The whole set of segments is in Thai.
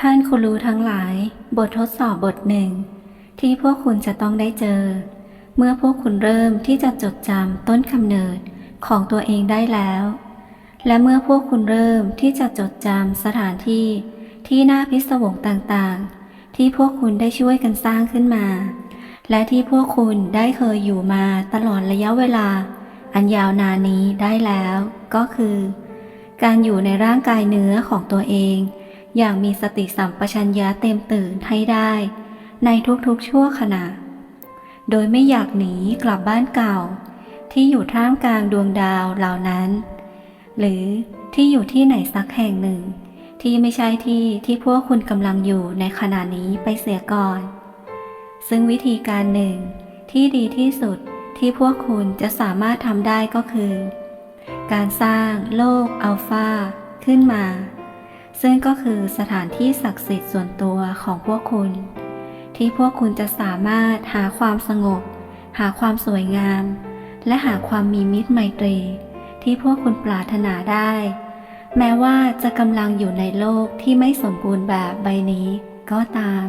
ท่านคุณรู้ทั้งหลาย บททดสอบบทหนึ่ง ที่พวกคุณจะต้องได้เจอ เมื่อพวกคุณเริ่มที่จะจดจำต้นกำเนิดของตัวเองได้แล้ว และเมื่อพวกคุณเริ่มที่จะจดจำสถานที่ที่น่าพิศวงต่างๆ ที่พวกคุณได้ช่วยกันสร้างขึ้นมา และที่พวกคุณได้เคยอยู่มาตลอดระยะเวลา อันยาวนานนี้ได้แล้ว ก็คือ การอยู่ในร่างกายเนื้อของตัวเอง อย่างมีสติสัมปชัญญะเต็มตื่นให้ได้ ในทุกๆชั่วขณะ โดยไม่อยากหนีกลับบ้านเก่า ที่อยู่ท่ามกลางดวงดาวเหล่านั้น หรือที่อยู่ที่ไหนสักแห่งหนึ่ง ที่ไม่ใช่ที่ที่พวกคุณกำลังอยู่ในขณะนี้ไปเสียก่อน ซึ่งวิธีการหนึ่งที่ดีที่สุดที่พวกคุณจะสามารถทำได้ก็คือ การสร้างโลกอัลฟาขึ้นมา ซึ่งก็คือสถานที่ศักดิ์สิทธิ์ส่วนตัวของพวกคุณ ที่พวกคุณจะสามารถหาความสงบ หาความสวยงาม และหาความมีมิตรไมตรี ที่พวกคุณปรารถนาได้ แม้ว่าจะกำลังอยู่ในโลกที่ไม่สมบูรณ์แบบใบนี้ก็ตาม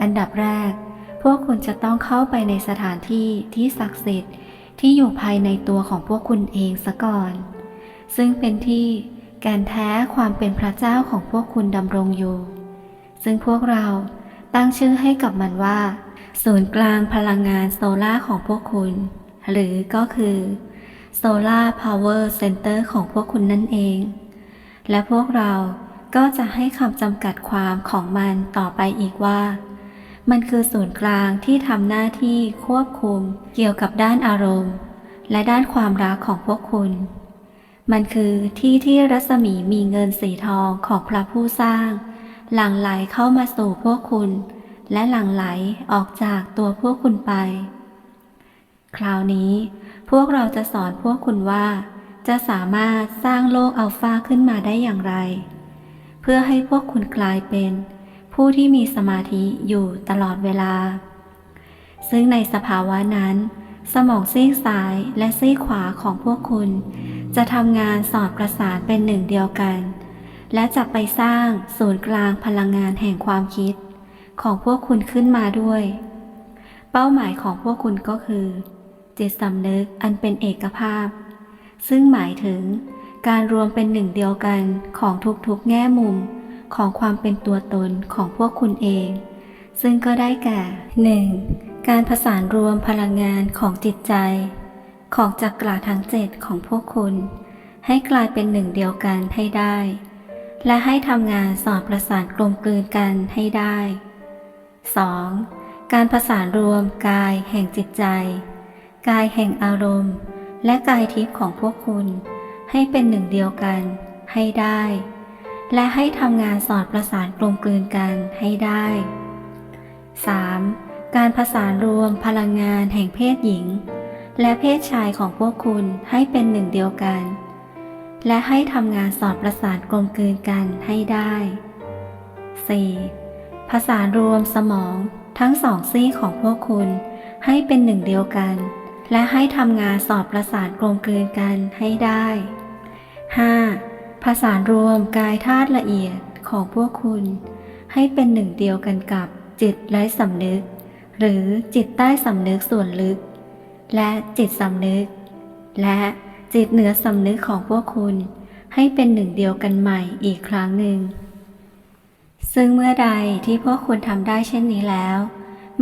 อันดับแรก พวกคุณจะต้องเข้าไปในสถานที่ที่ศักดิ์สิทธิ์ที่อยู่ภายในตัวของพวกคุณเองซะก่อน ซึ่งเป็นที่ แกนแท้ความเป็นพระเจ้าของพวกคุณดำรงอยู่ ซึ่งพวกเราตั้งชื่อให้กับมันว่า ศูนย์กลางพลังงานโซลาของพวกคุณ หรือก็คือ Solar Power Center ของพวกคุณนั่นเอง และพวกเราก็จะให้คำจำกัดความของมันต่อไปอีกว่า มันคือศูนย์กลางที่ทำหน้าที่ควบคุมเกี่ยวกับด้านอารมณ์ และด้านความรักของพวกคุณ มันคือที่ที่รัศมีมีเงินสีทองของพระผู้สร้าง หลั่งไหลเข้ามาสู่พวกคุณ และหลั่งไหลออกจากตัวพวกคุณไป คราวนี้ พวกเราจะสอนพวกคุณว่า จะสามารถสร้างโลกอัลฟาขึ้นมาได้อย่างไร เพื่อให้พวกคุณกลายเป็น ผู้ที่มีสมาธิอยู่ตลอดเวลา ซึ่งในสภาวะนั้น สมองซีกซ้ายและซีกขวาของพวกคุณ จะทำงานสอดประสานเป็นหนึ่งเดียวกัน และจะไปสร้างศูนย์กลางพลังงานแห่งความคิด ของพวกคุณขึ้นมาด้วย เป้าหมายของพวกคุณก็คือ จิตสำนึกอันเป็นเอกภาพ ซึ่งหมายถึงการรวมเป็นหนึ่งเดียวกันของทุกๆแง่มุมของความเป็นตัวตนของพวกคุณเอง ซึ่งก็ได้แก่ 1. การผสานรวมพลังงานของจิตใจ ของจักราทั้งเจ็ดของพวกคุณ ให้กลายเป็นหนึ่งเดียวกันให้ได้ และให้ทำงานสอดประสานกลมกลืนกันให้ได้ 2. การผสานรวมกายแห่งจิตใจ กายแห่งอารมณ์ และกายทิพย์ของพวกคุณ ให้เป็นหนึ่งเดียวกันให้ได้ และให้ทำงานสอดประสานกลมกลืนกันให้ได้ 3. การผสานรวมพลังงานแห่งเพศหญิง และเพศชายของพวกคุณให้เป็นหนึ่งเดียวกัน และให้ทำงานสอดประสานกลมกลืนกันให้ได้ 4. ผสานรวมสมองทั้งสองซีกของพวกคุณให้เป็นหนึ่งเดียวกัน และให้ทำงานสอดประสานกลมกลืนกันให้ได้ 5. ผสานรวมกายธาตุละเอียดของพวกคุณ ให้เป็นหนึ่งเดียวกันกับจิตไร้สำนึก หรือจิตใต้สำนึกส่วนลึก และจิตสำนึก และจิตเหนือสำนึกของพวกคุณ ให้เป็นหนึ่งเดียวกันใหม่อีกครั้งหนึ่ง ซึ่งเมื่อใดที่พวกคุณทำได้เช่นนี้แล้ว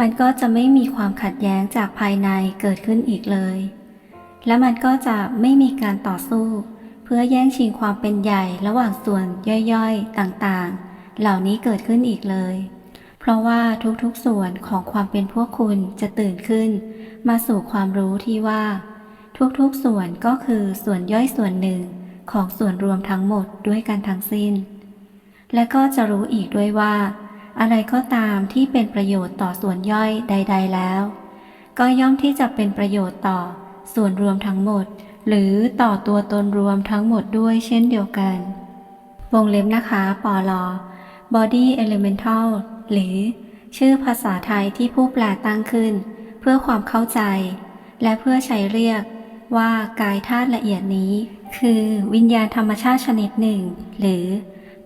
มันก็จะไม่มีความขัดแย้งจากภายในเกิดขึ้นอีกเลย และมันก็จะไม่มีการต่อสู้ เพื่อแย่งชิงความเป็นใหญ่ระหว่างส่วนย่อยๆ ต่างๆ เหล่านี้เกิดขึ้นอีกเลย เพราะว่าทุกๆส่วนของความเป็นพวกคุณจะตื่นขึ้น มาสู่ความรู้ที่ว่า ทุกๆส่วนก็คือส่วนย่อยส่วนหนึ่งของส่วนรวมทั้งหมดด้วยกันทั้งสิ้น และก็จะรู้อีกด้วยว่า อะไรก็ตามที่เป็นประโยชน์ต่อส่วนย่อยใด ๆ แล้ว ก็ย่อมที่จะเป็นประโยชน์ต่อส่วนรวมทั้งหมด หรือต่อตัวตนรวมทั้งหมดด้วยเช่นเดียวกัน วงเล็บนะคะปอลอ body elemental หรือ ชื่อภาษาไทยที่ผู้แปลตั้งขึ้น เพื่อความเข้าใจ และเพื่อใช้เรียกว่ากายธาตุละเอียดนี้ คือวิญญาณธรรมชาติชนิดหนึ่ง หรือ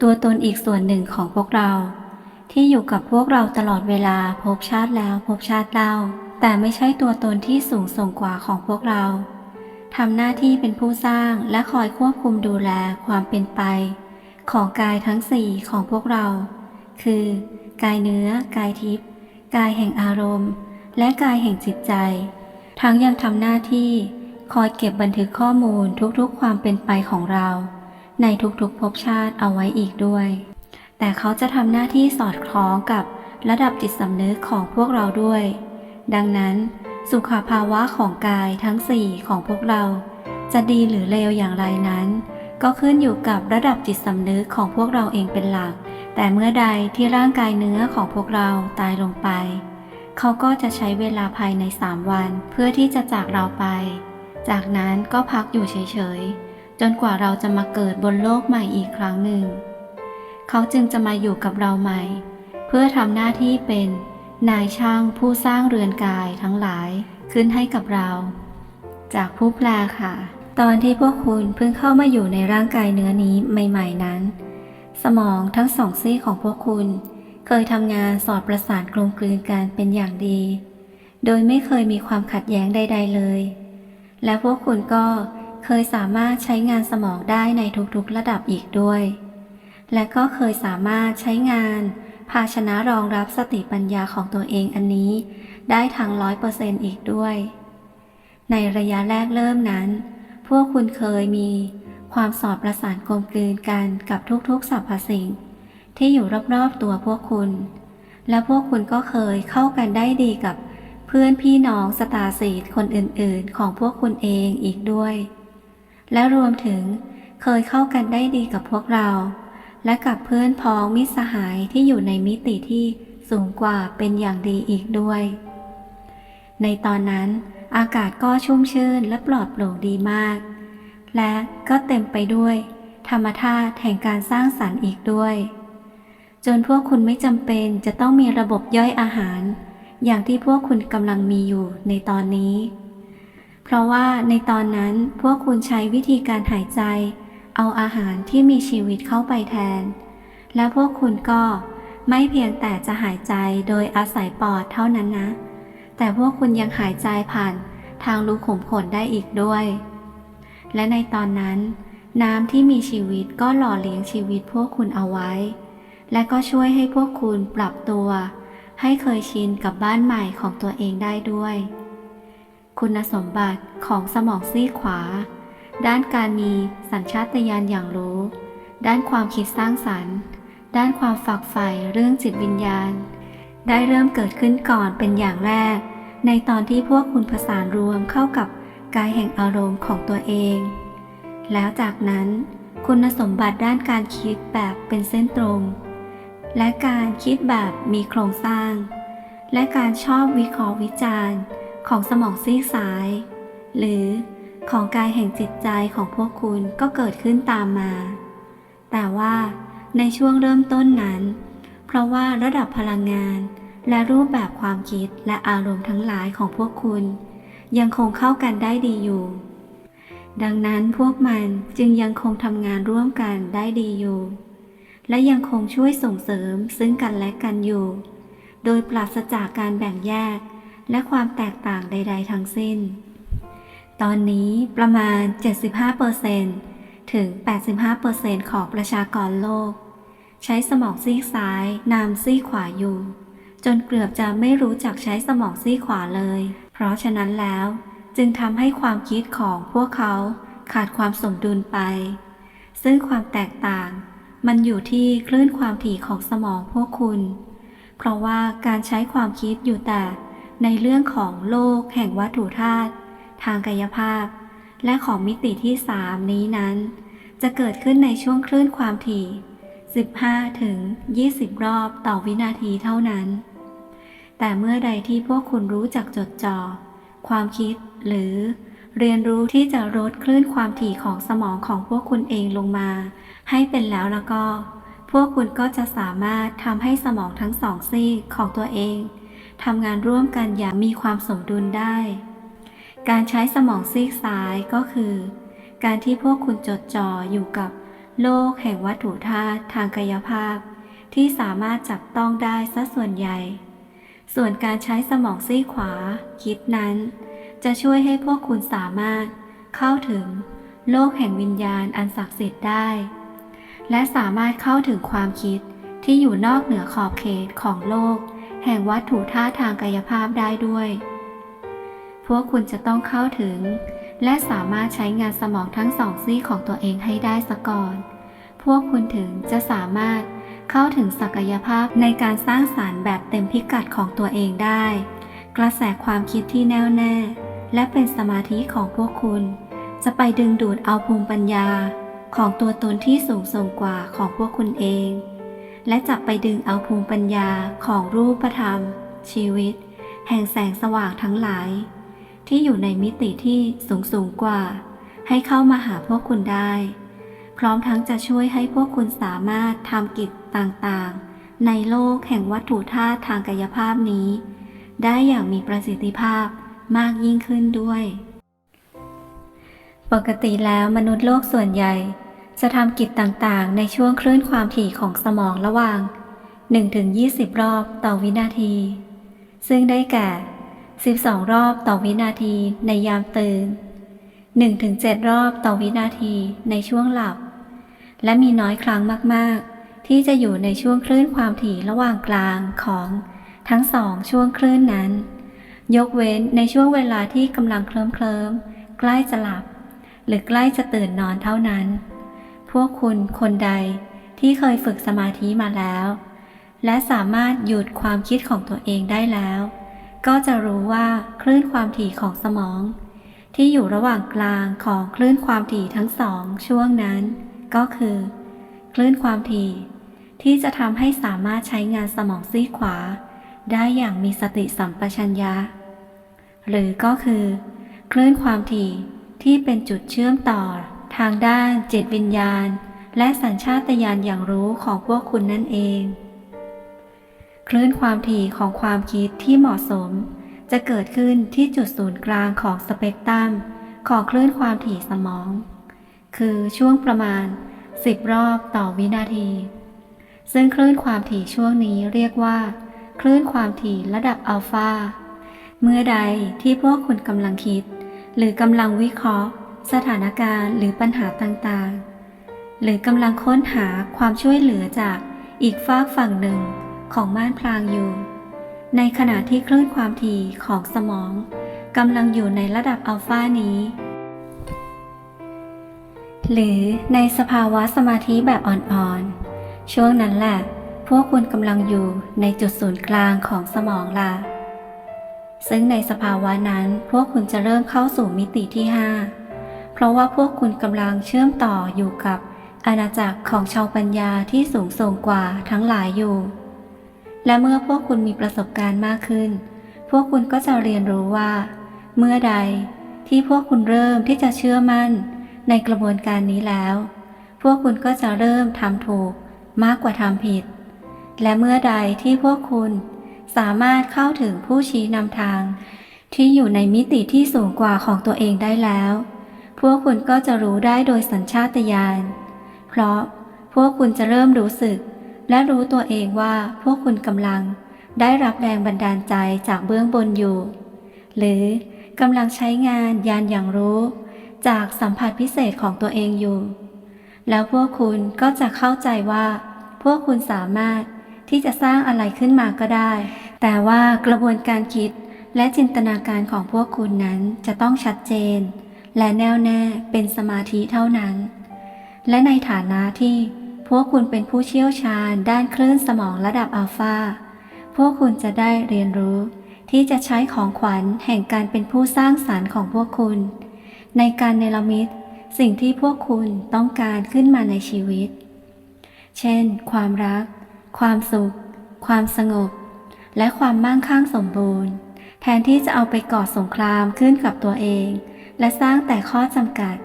ตัวตนอีกส่วนหนึ่งของพวกเรา ที่อยู่กับพวกเราตลอดเวลาพบชาติแล้วพบชาติเล่า แต่ไม่ใช่ตัวตนที่สูงส่งกว่าของพวกเราทำหน้าที่เป็นผู้สร้างและคอยควบคุมดูแลความเป็นไป ของกายทั้งสี่ของพวกเรา คือ กายเนื้อ กายทิพย์ กายแห่งอารมณ์ และกายแห่งจิตใจ ทั้งยังทำหน้าที่คอยเก็บบันทึกข้อมูลทุกๆความเป็นไปของเรา ในทุกๆภพชาติเอาไว้อีกด้วย แต่เขาจะทำหน้าที่สอดคล้องกับระดับจิตสำนึกของพวกเราด้วย ดังนั้น สุขภาวะของกายทั้งสี่ของพวกเรา จะดีหรือเลวอย่างไรนั้น ก็ขึ้นอยู่กับระดับจิตสำนึกของพวกเราเองเป็นหลัก แต่เมื่อใดที่ร่างกายเนื้อของพวกเราตายลงไป เขาก็จะใช้เวลาภายในสามวัน เพื่อที่จะจากเราไป จากนั้นก็พักอยู่เฉยๆ จนกว่าเราจะมาเกิดบนโลกใหม่อีกครั้งหนึ่ง เขาจึงจะมาอยู่กับเราใหม่ เพื่อทำหน้าที่เป็นนายช่างผู้สร้างเรือนกายทั้งหลายขึ้นให้กับเรา จากผู้แปลค่ะ ตอนที่พวกคุณเพิ่งเข้ามาอยู่ในร่างกายเนื้อนี้ใหม่ ๆนั้น สมองทั้งสองซี่ของพวกคุณ เคยทำงานสอดประสานกลมกลืนกันเป็นอย่างดี โดยไม่เคยมีความขัดแย้งใด ๆเลย และพวกคุณก็เคยสามารถใช้งานสมองได้ในทุกๆระดับอีกด้วย และก็เคยสามารถใช้งานภาชนะรองรับสติปัญญาของตัวเองอันนี้ ได้ทั้งร้อยเปอร์เซนต์อีกด้วย ในระยะแรกเริ่มนั้น พวกคุณเคยมี ความสอดประสานกลมกลืนกันกับทุกๆสรรพสิ่ง ที่อยู่รอบๆตัวพวกคุณ และพวกคุณก็เคยเข้ากันได้ดีกับเพื่อนพี่น้องสตาสีดคนอื่นๆ ของพวกคุณเองอีกด้วย และรวมถึงเคยเข้ากันได้ดีกับพวกเรา และกับเพื่อนพ้องมิสหายที่อยู่ในมิติที่สูงกว่าเป็นอย่างดีอีกด้วย ในตอนนั้นอากาศก็ชุ่มชื่นและปลอดโปร่งดีมาก และก็เต็มไปด้วย ธรรมธาตุแห่งการสร้างสรรค์อีกด้วย จนพวกคุณไม่จำเป็นจะต้องมีระบบย่อยอาหาร อย่างที่พวกคุณกำลังมีอยู่ในตอนนี้ เพราะว่าในตอนนั้นพวกคุณใช้วิธีการหายใจ เอาอาหารที่มีชีวิตเข้าไปแทน และพวกคุณก็ไม่เพียงแต่จะหายใจโดยอาศัยปอดเท่านั้นนะ แต่พวกคุณยังหายใจผ่านทางรูขุมขนได้อีกด้วย และในตอนนั้น น้ำที่มีชีวิตก็หล่อเลี้ยงชีวิตพวกคุณเอาไว้ และก็ช่วยให้พวกคุณปรับตัว ให้เคยชินกับบ้านใหม่ของตัวเองได้ด้วย คุณสมบัติของสมองซีขวา ด้านการมีสัญชาตญาณอย่างรู้ ด้านความคิดสร้างสรรค์ ด้านความฝักใฝ่เรื่องจิตวิญญาณ ได้เริ่มเกิดขึ้นก่อนเป็นอย่างแรก ในตอนที่พวกคุณผสานรวมเข้ากับ กายแห่งอารมณ์ของตัวเอง แล้วจากนั้นคุณสมบัติด้านการคิดแบบเป็นเส้นตรง และการคิดแบบมีโครงสร้าง และการชอบวิเคราะห์วิจารณ์ของสมองซีกซ้าย หรือของกายแห่งจิตใจของพวกคุณก็เกิดขึ้นตามมา แต่ว่าในช่วงเริ่มต้นนั้น เพราะว่าระดับพลังงานและรูปแบบความคิดและอารมณ์ทั้งหลายของพวกคุณ ยังคงเข้ากันได้ดีอยู่ ดังนั้นพวกมันจึงยังคงทำงานร่วมกันได้ดีอยู่ และยังคงช่วยส่งเสริมซึ่งกันและกันอยู่ โดยปราศจากการแบ่งแยก และความแตกต่างใด ๆ ทั้งสิ้น ตอนนี้ประมาณ 75%ถึง 85%ของประชากรโลก ใช้สมองซีกซ้ายนำซีกขวาอยู่จนเกือบจะไม่รู้จักใช้สมองซีกขวาเลย เพราะฉะนั้นแล้วจึงทำให้ความคิดของพวกเขาขาดความสมดุลไป ซึ่งความแตกต่างมันอยู่ที่คลื่นความถี่ของสมองพวกคุณ เพราะว่าการใช้ความคิดอยู่แต่ในเรื่องของโลกแห่งวัตถุธาตุทางกายภาพ และของมิติที่3นี้นั้น จะเกิดขึ้นในช่วงคลื่นความถี่ 15ถึง20 รอบต่อวินาทีเท่านั้น แต่เมื่อใดที่พวกคุณรู้จักจดจ่อความคิดหรือเรียนรู้ที่จะลดคลื่นความถี่ของสมองของพวกคุณเองลงมา ให้เป็นแล้วแล้วก็ พวกคุณก็จะสามารถทำให้สมองทั้งสองซีกของตัวเองทำงานร่วมกันอย่างมีความสมดุลได้ การใช้สมองซีกซ้ายก็คือ การที่พวกคุณจดจ่ออยู่กับโลกแห่งวัตถุธาตุทางกายภาพ ที่สามารถจับต้องได้ซะส่วนใหญ่ ส่วนการใช้สมองซีขวา คิดนั้น จะช่วยให้พวกคุณสามารถเข้าถึงโลกแห่งวิญญาณอันศักดิ์สิทธิ์ได้ และสามารถเข้าถึงความคิดที่อยู่นอกเหนือขอบเขตของโลก แห่งวัตถุธาทางกายภาพได้ด้วย พวกคุณจะต้องเข้าถึง และสามารถใช้งานสมองทั้งสองซีของตัวเองให้ได้ซะก่อน พวกคุณถึงจะสามารถ เข้าถึงศักยภาพในการสร้างสารรค์แบบเต็มพิกัดของตัวเองได้ กระแสความคิดที่แน่วแน่ และเป็นสมาธิของพวกคุณ จะไปดึงดูดเอาภูมิปัญญา ของตัวตนที่สูงส่งกว่าของพวกคุณเอง และจับไปดึงเอาภูมิปัญญาของรูปธรรม ชีวิต แห่งแสงสว่างทั้งหลาย ที่อยู่ในมิติที่สูงสูงกว่า ให้เข้ามาหาพวกคุณได้ พร้อมทั้งจะช่วยให้พวกคุณสามารถทำกิจต่างๆ ในโลกแห่งวัตถุธาตุทางกายภาพนี้ ได้อย่างมีประสิทธิภาพมากยิ่งขึ้นด้วย ปกติแล้วมนุษย์โลกส่วนใหญ่ จะทำกิจต่างๆ ในช่วงคลื่นความถี่ของสมองระหว่าง 1-20 รอบต่อวินาที ซึ่งได้แก่ 12 รอบต่อวินาทีในยามตื่น 1-7 รอบต่อวินาทีในช่วงหลับ และมีน้อยครั้งมาก ๆ ที่จะอยู่ในช่วงคลื่นความถี่ระหว่างกลางของทั้งสองช่วงคลื่นนั้น ยกเว้นในช่วงเวลาที่กำลังเคลิ้มเคลิมๆใกล้จะหลับ หรือใกล้จะตื่นนอนเท่านั้น พวกคุณคนใดที่เคยฝึกสมาธิมาแล้ว และสามารถหยุดความคิดของตัวเองได้แล้ว ก็จะรู้ว่าคลื่นความถี่ของสมอง ที่อยู่ระหว่างกลางของคลื่นความถี่ทั้งสองช่วงนั้น ก็คือ คลื่นความถี่ ที่จะทำให้สามารถใช้งานสมองซีกขวา ได้อย่างมีสติสัมปชัญญะ หรือก็คือ คลื่นความถี่ที่เป็นจุดเชื่อมต่อ ทางด้านจิตวิญญาณ และสัญชาตญาณอย่างรู้ของพวกคุณนั่นเอง คลื่นความถี่ของความคิดที่เหมาะสม จะเกิดขึ้นที่จุดศูนย์กลางของสเปกตรัมของคลื่นความถี่สมอง คือช่วงประมาณ 10 รอบต่อวินาที ซึ่งคลื่นความถี่ช่วงนี้เรียกว่า คลื่นความถี่ระดับอัลฟา เมื่อใดที่พวกคุณกำลังคิด หรือกำลังวิเคราะห์ สถานการณ์หรือปัญหาต่างๆ หรือกำลังค้นหาความช่วยเหลือจากอีกฝากฝั่งหนึ่งของม่านพลางอยู่ ในขณะที่คลื่นความถี่ของสมองกำลังอยู่ในระดับอัลฟานี้ หรือในสภาวะสมาธิแบบอ่อนๆ ช่วงนั้นแหละ พวกคุณกำลังอยู่ในจุดศูนย์กลางของสมองล่ะ ซึ่งในสภาวะนั้นพวกคุณจะเริ่มเข้าสู่มิติที่ 5 เพราะว่าพวกคุณกำลังเชื่อมต่ออยู่กับอาณาจักรของชาวปัญญาที่สูงส่งกว่าทั้งหลายอยู่ และเมื่อพวกคุณมีประสบการณ์มากขึ้น พวกคุณก็จะเรียนรู้ว่า เมื่อใดที่พวกคุณเริ่มที่จะเชื่อมั่น ในกระบวนการนี้แล้ว พวกคุณก็จะเริ่มทำถูกมากกว่าทำผิด และเมื่อใดที่พวกคุณสามารถเข้าถึงผู้ชี้นำทาง ที่อยู่ในมิติที่สูงกว่าของตัวเองได้แล้ว พวกคุณก็จะรู้ได้โดยสัญชาตญาณ เพราะพวกคุณจะเริ่มรู้สึก และรู้ตัวเองว่าพวกคุณกำลังได้รับแรงบันดาลใจจากเบื้องบนอยู่ หรือกำลังใช้งานยานอย่างรู้ จากสัมผัสพิเศษของตัวเองอยู่ แล้วพวกคุณก็จะเข้าใจว่า พวกคุณสามารถที่จะสร้างอะไรขึ้นมาก็ได้ แต่ว่ากระบวนการคิดและจินตนาการของพวกคุณนั้นจะต้องชัดเจน และแน่วแน่เป็นสมาธิเท่านั้น และในฐานะที่พวกคุณเป็นผู้เชี่ยวชาญด้านคลื่นสมองระดับอัลฟาพวกคุณจะได้เรียนรู้ที่จะใช้ของขวัญแห่งการเป็นผู้สร้างสารรค์ของพวกคุณ ในการเนรมิตสิ่งที่พวกคุณต้องการขึ้นมาในชีวิต เช่น ความรัก ความสุข ความสงบ และความมั่งคั่งสมบูรณ์ แทนที่จะเอาไปก่อสงครามขึ้นกับตัวเอง และสร้างแต่ข้อจำกัด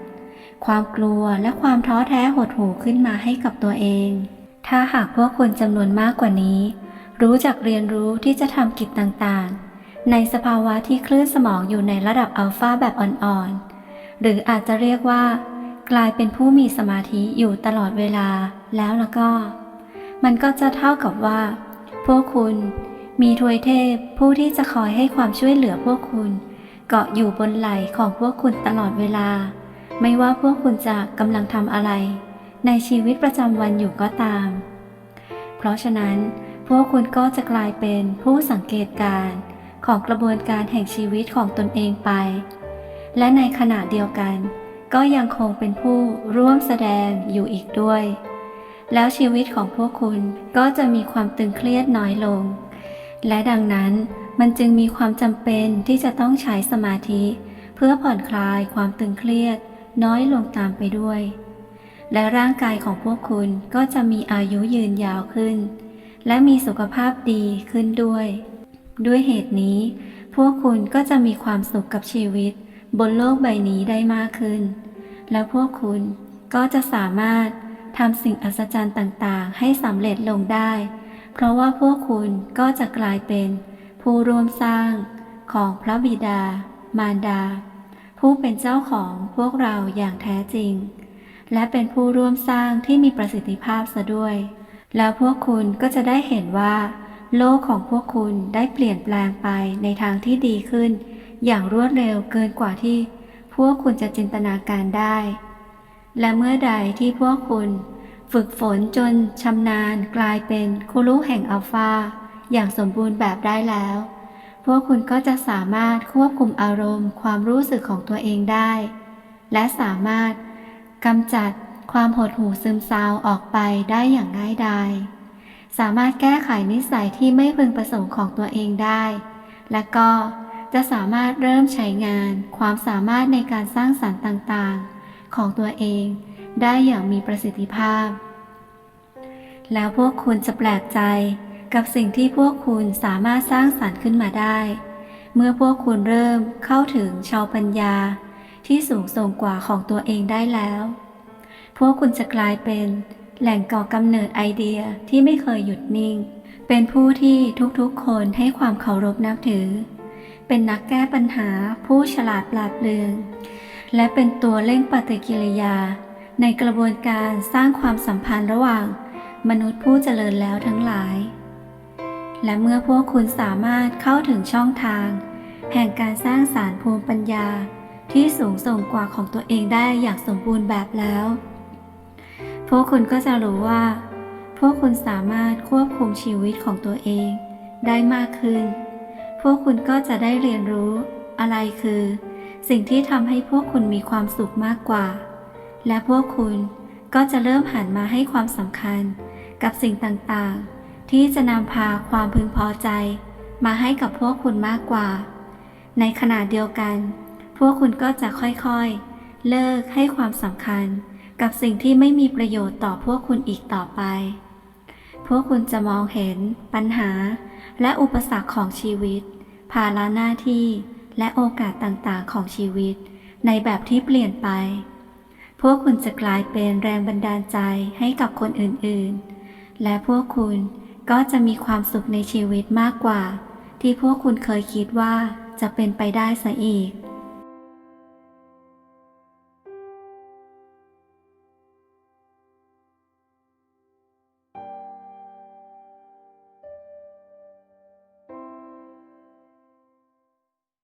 ความกลัวและความท้อแท้หดหู่ขึ้นมาให้กับตัวเอง ถ้าหากพวกคุณจำนวนมากกว่านี้ รู้จักเรียนรู้ที่จะทำกิจต่างๆ ในสภาวะที่คลื่นสมองอยู่ในระดับอัลฟาแบบอ่อนๆ หรืออาจจะเรียกว่า กลายเป็นผู้มีสมาธิอยู่ตลอดเวลาแล้วแล้วก็ มันก็จะเท่ากับว่า พวกคุณมีทวยเทพผู้ที่จะคอยให้ความช่วยเหลือพวกคุณ เกาะอยู่บนไหล่ของพวกคุณตลอดเวลา ไม่ว่าพวกคุณจะกำลังทำอะไร ในชีวิตประจำวันอยู่ก็ตาม เพราะฉะนั้น พวกคุณก็จะกลายเป็นผู้สังเกตการณ์ของกระบวนการแห่งชีวิตของตนเองไป และในขณะเดียวกัน ก็ยังคงเป็นผู้ร่วมแสดงอยู่อีกด้วย แล้วชีวิตของพวกคุณก็จะมีความตึงเครียดน้อยลง และดังนั้นมันจึงมีความจำเป็นที่จะต้องใช้สมาธิ เพื่อผ่อนคลายความตึงเครียด น้อยลงตามไปด้วย และร่างกายของพวกคุณก็จะมีอายุยืนยาวขึ้น และมีสุขภาพดีขึ้นด้วย ด้วยเหตุนี้ พวกคุณก็จะมีความสุขกับชีวิต บนโลกใบนี้ได้มากขึ้น และพวกคุณก็จะสามารถทำสิ่งอัศจรรย์ต่างๆ ให้สำเร็จลงได้ เพราะว่าพวกคุณก็จะกลายเป็นผู้ร่วมสร้างของพระบิดา มารดา ผู้เป็นเจ้าของพวกเราอย่างแท้จริง และเป็นผู้ร่วมสร้างที่มีประสิทธิภาพซะด้วย แล้วพวกคุณก็จะได้เห็นว่า โลกของพวกคุณได้เปลี่ยนแปลงไปในทางที่ดีขึ้น อย่างรวดเร็วเกินกว่าที่พวกคุณจะจินตนาการได้ และเมื่อใดที่พวกคุณฝึกฝนจนชำนาญกลายเป็นคุรุแห่งอัลฟาอย่างสมบูรณ์แบบได้แล้ว พวกคุณก็จะสามารถควบคุมอารมณ์ ความรู้สึกของตัวเองได้ และสามารถกำจัดความหดหู่ซึมเศร้าออกไปได้อย่างง่ายดาย สามารถแก้ไขนิสัยที่ไม่พึงประสงค์ของตัวเองได้ และก็ จะสามารถเริ่มใช้งานความสามารถในการสร้างสรรค์ต่างๆ ของตัวเองได้อย่างมีประสิทธิภาพ แล้วพวกคุณจะแปลกใจกับสิ่งที่พวกคุณสามารถสร้างสรรค์ขึ้นมาได้ เมื่อพวกคุณเริ่มเข้าถึงชาวปัญญาที่สูงส่งกว่าของตัวเองได้แล้ว พวกคุณจะกลายเป็นแหล่งก่อกำเนิดไอเดียที่ไม่เคยหยุดนิ่ง เป็นผู้ที่ทุกๆคนให้ความเคารพนับถือ เป็นนักแก้ปัญหาผู้ฉลาดปราดเปรื่อง และเป็นตัวเร่งปฏิกิริยา ในกระบวนการสร้างความสัมพันธ์ระหว่าง มนุษย์ผู้เจริญแล้วทั้งหลาย และเมื่อพวกคุณสามารถเข้าถึงช่องทาง แห่งการสร้างสารภูมิปัญญาที่สูงส่งกว่าของตัวเองได้อย่างสมบูรณ์แบบแล้ว พวกคุณก็จะรู้ว่า พวกคุณสามารถควบคุมชีวิตของตัวเองได้มากขึ้น พวกคุณก็จะได้เรียนรู้ อะไรคือ สิ่งที่ทำให้พวกคุณมีความสุขมากกว่า และพวกคุณก็จะเริ่มหันมาให้ความสำคัญ กับสิ่งต่างๆ ที่จะนำพาความพึงพอใจ มาให้กับพวกคุณมากกว่า ในขณะเดียวกัน พวกคุณก็จะค่อยๆ เลิกให้ความสำคัญ กับสิ่งที่ไม่มีประโยชน์ต่อพวกคุณอีกต่อไป พวกคุณจะมองเห็นปัญหา และอุปสรรคของชีวิต ภาระหน้าที่และโอกาสต่างๆของชีวิต ในแบบที่เปลี่ยนไป พวกคุณจะกลายเป็นแรงบันดาลใจให้กับคนอื่นๆ และพวกคุณก็จะมีความสุขในชีวิตมากกว่า ที่พวกคุณเคยคิดว่าจะเป็นไปได้ซะอีก